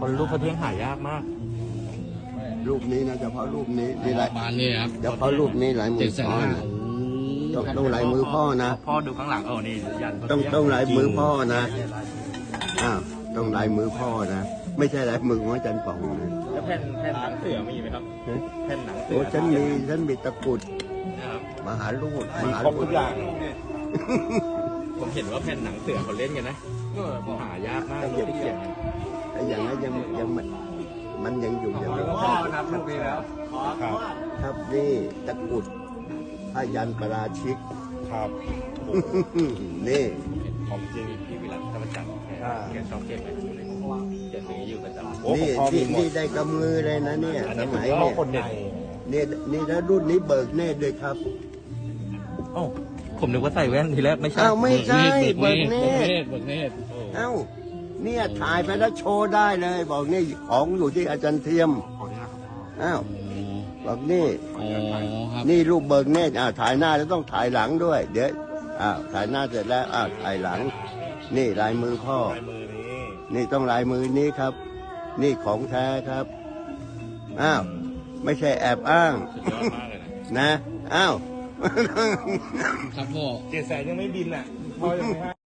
คนรูปพระเที่ยงหายากมาก รูปนี้นะเฉพาะรูปนี้นี่ลายบานนี่ครับเฉพาะรูปนี้ลายมืเจ็อดแสนพ่อห้านะต้องต้องลายมือพ่อนะ พ่อดูข้างหลังเออนี่ยันพระต้องเที่ยต้องลายมือพ่อนะอ้าวต้องลายมือพ่อนะ ไม่ใช่ลายมือของอาจารย์ป๋องนะแล้วแผ่นแผ่นหนังเสือมีไหมครับฮะแผ่นหนังเสืโอ้ฉันมีฉันมีตะกรุดนะครับมหาลูดมหาครบลูทุดกอย่างผมเห็นว่าแผ่นหนังเสือเขาเล่นกันนะหายากมากที่เขียนกันไอ้อย่างนั้นยังยังมัน มันยังอยู่อย่างนั้นพ่อนับลูกนี้แล้วครับครับนี่ตะกรุดพยันปราชิก ครับนี่ของจริงพี่วิรัตธรรมจักรแกอ่าแกชอบเก็บไว้เก็บอย่างนี้อยู่ประจำโอ้นี่ของพ่อมีนี่หมดนี่ได้กำมือเลยนะเนี่ยอันสนี้มัยพ่อเนี่ยคนเด็กเนี่ยนี่แล้วรุ่นนี้เบิกเนตรด้วยครับโอ้ผมนึกว่าใส่แว่นทีแรกไม่ใช่อ้าวไม่ใช่เบิเบิกกเนเนตรตรเบิกเนตรเอ้า เนี่ยถ่ายไปแล้วโชว์ได้เลย บอกนี่ของอยู่ที่อาจารย์เทียมอ้าวบอกนี่อ๋อครับนี่รูปเบิกเนตรอ่าถ่ายหน้าแล้วต้องถ่ายหลังด้วย เดี๋ยวอ้าวถ่ายหน้าเสร็จแล้วอ้าวถ่ายหลัง นี่ลายมือพ่อ ลายมือนี้นี่ต้องลายมือนี้ครับ นี่ของแท้ครับอ้าวไม่ใช่แอบอ้างสุดยอดมากเลยนะนะอ้าว ครับพ่อ เจ็ดแสนยังไม่บินอะพ่อยังไม่ให้